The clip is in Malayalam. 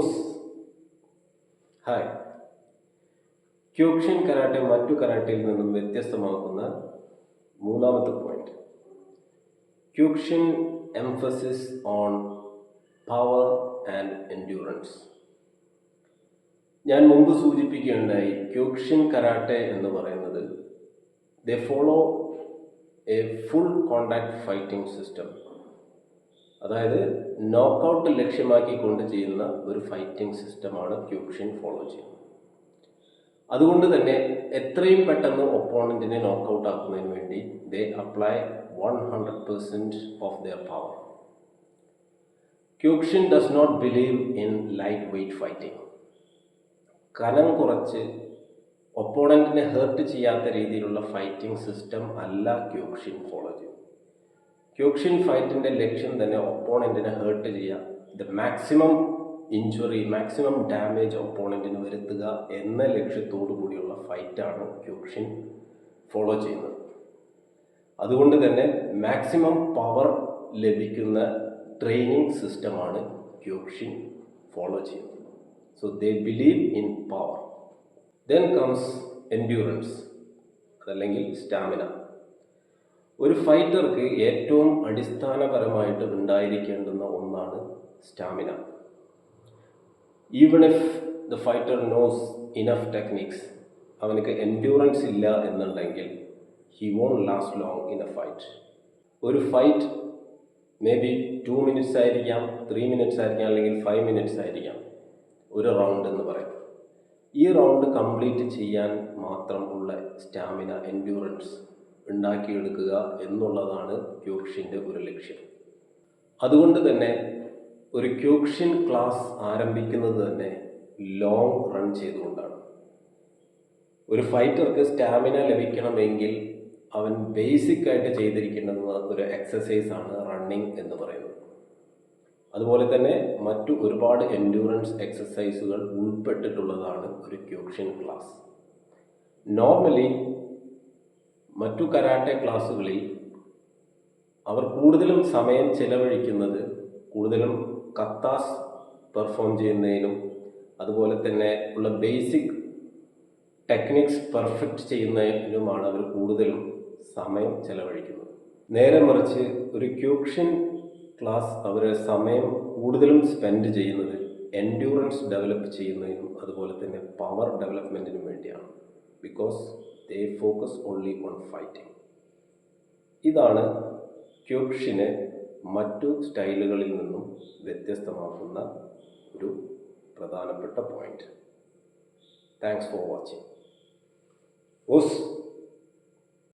Hose hi. ക്യൂക്ഷൻ കരാട്ടെ മറ്റു കരാട്ടയിൽ നിന്നും വ്യത്യസ്തമാക്കുന്ന മൂന്നാമത്തെ point Kyokushin emphasis on power and endurance ഞാൻ മുമ്പ് സൂചിപ്പിക്കുകയുണ്ടായി ക്യൂക്ഷൻ കരാട്ടെ എന്ന് പറയുന്നത് the follow a full contact fighting system അതായത് നോക്കൗട്ട് ലക്ഷ്യമാക്കിക്കൊണ്ട് ചെയ്യുന്ന ഒരു ഫൈറ്റിംഗ് സിസ്റ്റമാണ് ക്യൂക്ഷൻ ഫോളോ ചെയ്യുന്നത്. അതുകൊണ്ട് തന്നെ എത്രയും പെട്ടെന്ന് ഒപ്പോണന്റിനെ നോക്കൗട്ട് ആക്കുന്നതിന് വേണ്ടി they apply one hundred percent of their power Kyokushin does not believe in light weight fighting കനം കുറച്ച് ഒപ്പോണന്റിനെ ഹേർട്ട് ചെയ്യാത്ത രീതിയിലുള്ള ഫൈറ്റിംഗ് സിസ്റ്റം അല്ല ക്യൂക്ഷൻ ഫോളോ ക്യൂക്ഷൻ ഫൈറ്റിന്റെ ലക്ഷ്യം തന്നെ ഒപ്പോണന്റിനെ ഹേർട്ട് ചെയ്യുക the maximum injury maximum damage ഒപ്പോണന്റിന് വരുത്തുക എന്ന ലക്ഷ്യത്തോടു കൂടിയുള്ള ഫൈറ്റാണ് ക്യൂക്ഷിൻ ഫോളോ ചെയ്യുന്നത്. അതുകൊണ്ട് തന്നെ മാക്സിമം പവർ ലഭിക്കുന്ന ട്രെയിനിങ് സിസ്റ്റമാണ് ക്യൂക്ഷിൻ ഫോളോ ചെയ്യുന്നത്. So they believe in power then comes endurance അതല്ലെങ്കിൽ സ്റ്റാമിന ഒരു ഫൈറ്റർക്ക് ഏറ്റവും അടിസ്ഥാനപരമായിട്ട് ഉണ്ടായിരിക്കേണ്ടുന്ന ഒന്നാണ് stamina. Even if the fighter knows enough techniques അവനക്ക് എൻഡ്യൂറൻസ് ഇല്ല എന്നുണ്ടെങ്കിൽ he won't last long in a fight ഒരു fight may be two minutes ആയിരിക്കാം ത്രീ മിനിറ്റ്സ് ആയിരിക്കാം അല്ലെങ്കിൽ ഫൈവ് മിനിറ്റ്സ് ആയിരിക്കാം. ഒരു റൗണ്ട് എന്ന് പറയും. ഈ റൗണ്ട് കംപ്ലീറ്റ് ചെയ്യാൻ മാത്രം ഉള്ള സ്റ്റാമിന എൻഡ്യൂറൻസ് ഉണ്ടാക്കിയെടുക്കുക എന്നുള്ളതാണ് ക്യൂക്ഷിന്റെ ഒരു ലക്ഷ്യം. അതുകൊണ്ട് തന്നെ ഒരു ക്യൂക്ഷിൻ ക്ലാസ് ആരംഭിക്കുന്നത് തന്നെ ലോങ് റൺ ചെയ്തുകൊണ്ടാണ്. ഒരു ഫൈറ്റർക്ക് സ്റ്റാമിന ലഭിക്കണമെങ്കിൽ അവൻ ബേസിക് ആയിട്ട് ചെയ്തിരിക്കേണ്ടുന്ന ഒരു എക്സസൈസ് ആണ് റണ്ണിങ് എന്ന് പറയുന്നത്. അതുപോലെ തന്നെ മറ്റു ഒരുപാട് എൻഡ്യൂറൻസ് എക്സസൈസുകൾ ഉൾപ്പെട്ടിട്ടുള്ളതാണ് ഒരു ക്യൂക്ഷൻ ക്ലാസ്. നോർമലി മറ്റു കരാട്ടെ ക്ലാസ്സുകളിൽ അവർ കൂടുതലും സമയം ചെലവഴിക്കുന്നത് കൂടുതലും കത്താസ് പെർഫോം ചെയ്യുന്നതിനും അതുപോലെ തന്നെ ഉള്ള ബേസിക് ടെക്നിക്സ് പെർഫെക്റ്റ് ചെയ്യുന്നതിനുമാണ് അവർ കൂടുതലും സമയം ചെലവഴിക്കുന്നത്. നേരെ മറിച്ച് ഒരു ക്യൂക്ഷൻ ക്ലാസ് അവർ സമയം കൂടുതലും സ്പെൻഡ് ചെയ്യുന്നത് എൻഡ്യൂറൻസ് ഡെവലപ്പ് ചെയ്യുന്നതിനും അതുപോലെ തന്നെ പവർ ഡെവലപ്മെന്റിനും വേണ്ടിയാണ്. Because they focus only on fighting ഇതാണ് ക്യൂക്ഷിനെ മറ്റു സ്റ്റൈലുകളിൽ നിന്നും വ്യത്യസ്തമാക്കുന്ന ഒരു പ്രധാനപ്പെട്ട point thanks for watching osu